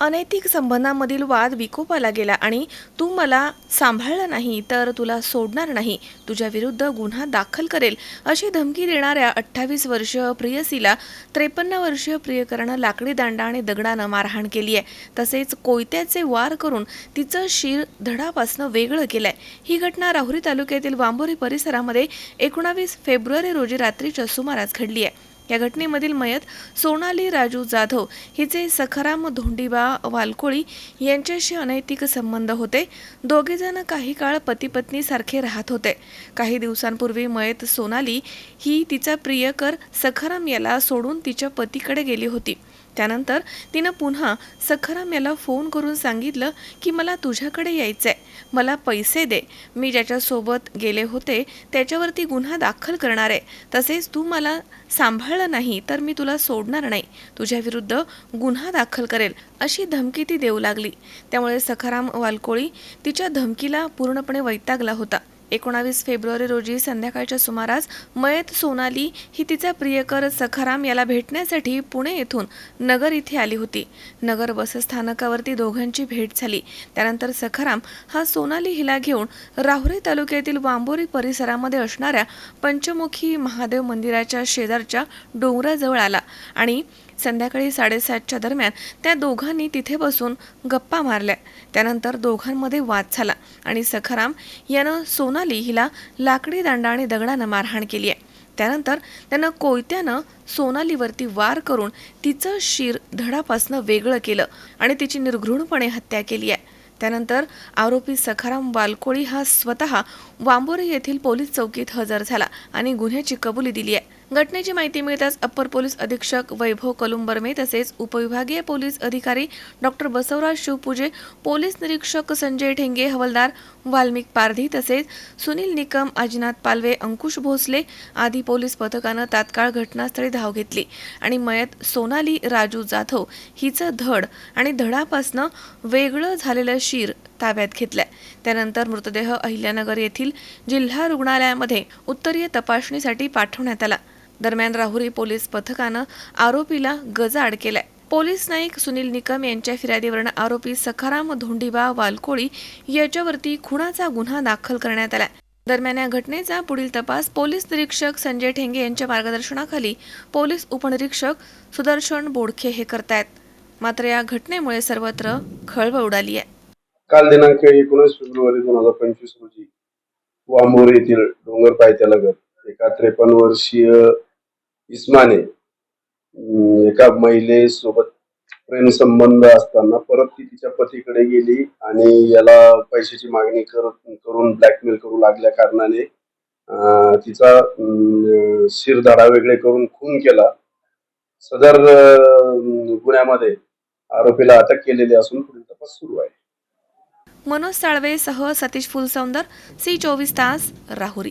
अनैतिक संबंधांमधील वाद विकोपाला गेला आणि तू मला सांभाळलं नाही तर तुला सोडणार नाही. तुझ्या विरुद्ध गुन्हा दाखल करेल. अशी धमकी देणाऱ्या अठ्ठावीस वर्षीय प्रियसीला त्रेपन्न वर्षीय प्रियकरानं लाकडी दांडा आणि दगडानं मारहाण केली आहे. तसेच कोयत्याचे वार करून तिचं शिर धडापासनं वेगळं केलंय. ही घटना राहुरी तालुक्यातील वांबोरी परिसरामध्ये एकोणावीस फेब्रुवारी रोजी रात्रीच्या सुमारास घडली आहे. या घटनेमधील मयत सोनाली राजू जाधव हिचे सखाराम धोंडीबा वालकोळी यांच्याशी अनैतिक संबंध होते. दोघेजण काही काळ पती पत्नी सारखे राहत होते. काही दिवसांपूर्वी मयत सोनाली ही तिचा प्रियकर सखाराम याला सोडून तिच्या पतीकडे गेली होती. त्यानंतर तिनं पुन्हा सखाराम याला फोन करून सांगितलं की मला तुझ्याकडे यायचंय मला पैसे दे. मी ज्याच्यासोबत गेले होते त्याच्यावरती गुन्हा दाखल करणार आहे. तसेच तू मला सांभाळलं नाही तर मी तुला सोडणार नाही. तुझ्याविरुद्ध गुन्हा दाखल करेल अशी धमकी ती देऊ लागली. त्यामुळे सखाराम वालकोळी तिच्या धमकीला पूर्णपणे वैतागला होता. एकोणावीस फेब्रुवारी रोजी संध्याकाळच्या सुमारास मयत सोनाली ही तिचा प्रियकर सखाराम याला भेटण्यासाठी पुणे येथून नगर इथे आली होती. नगर बसस्थानकावरती दोघांची भेट झाली. त्यानंतर सखाराम हा सोनाली हिला घेऊन राहुरी तालुक्यातील वांबोरी परिसरामध्ये असणाऱ्या पंचमुखी महादेव मंदिराच्या शेजारच्या डोंगराजवळ आला आणि संध्याकाळी साडेसातच्या दरम्यान त्या दोघांनी तिथे बसून गप्पा मारल्या. त्यानंतर दोघांमध्ये वाद झाला आणि सखाराम यानं सोनाली हिला लाकडी दांडा आणि दगडानं मारहाण केली आहे. त्यानंतर त्यानं कोयत्यानं सोनालीवरती वार करून तिचं शिर धडापासनं वेगळं केलं आणि तिची निर्घृणपणे हत्या केली आहे. त्यानंतर आरोपी सखाराम वालकोळी हा स्वतः वांबोरी येथील पोलीस चौकीत हजर झाला आणि गुन्ह्याची कबुली दिली आहे. घटनेची माहिती मिळताच अप्पर पोलीस अधीक्षक वैभव कलुंबर्मे तसेच उपविभागीय पोलीस अधिकारी डॉक्टर बसवराज शिवपूजे पोलीस निरीक्षक संजय ठेंगे हवलदार वाल्मिक पारधी तसेच सुनील निकम अजिनाथ पालवे अंकुश भोसले आदी पोलीस पथकानं तात्काळ घटनास्थळी धाव घेतली आणि मयत सोनाली राजू जाधव हिचं धड आणि धडापासनं वेगळं झालेलं शिर ताब्यात घेतलंय. त्यानंतर मृतदेह अहिल्यानगर येथील जिल्हा रुग्णालयामध्ये उत्तरीय तपासणीसाठी पाठवण्यात आला. दरम्यान राहुरी पोलीस पथकानं आरोपीला गजाआड केलाय. पोलीस नाईक सुनील निकम यांच्या फिर्यादीवरून आरोपी सखाराम धोंडीबा वालकोळी याच्यावरती खुनाचा गुन्हा दाखल करण्यात आलाय. दरम्यान या घटनेचा पुढील तपास पोलीस निरीक्षक संजय ठेंगे यांच्या मार्गदर्शनाखाली पोलीस उपनिरीक्षक सुदर्शन बोडखे हे करतायत. मात्र या घटनेमुळे सर्वत्र खळबळ उडाली आहे. काल दिनांक एकोणीस फेब्रुवारी दोन हजार पंचवीस रोजी वांबोरी येथील डोंगर पायथ्यालगत एका त्रेपन्न वर्षीय इस्माने एका महिलेसोबत प्रेम संबंध असताना परत ती तिच्या पतीकडे गेली आणि याला पैशाची मागणी करत करून ब्लॅकमेल करू लागल्या कारणाने तिचा अं, वेगळे करून खून केला. सदर गुन्ह्यामध्ये आरोपीला अटक केलेली असून पुढील तपास सुरू आहे. मनोज साळवे सह सतीश फुलसौंदर सी चोवीस तास राहुरी.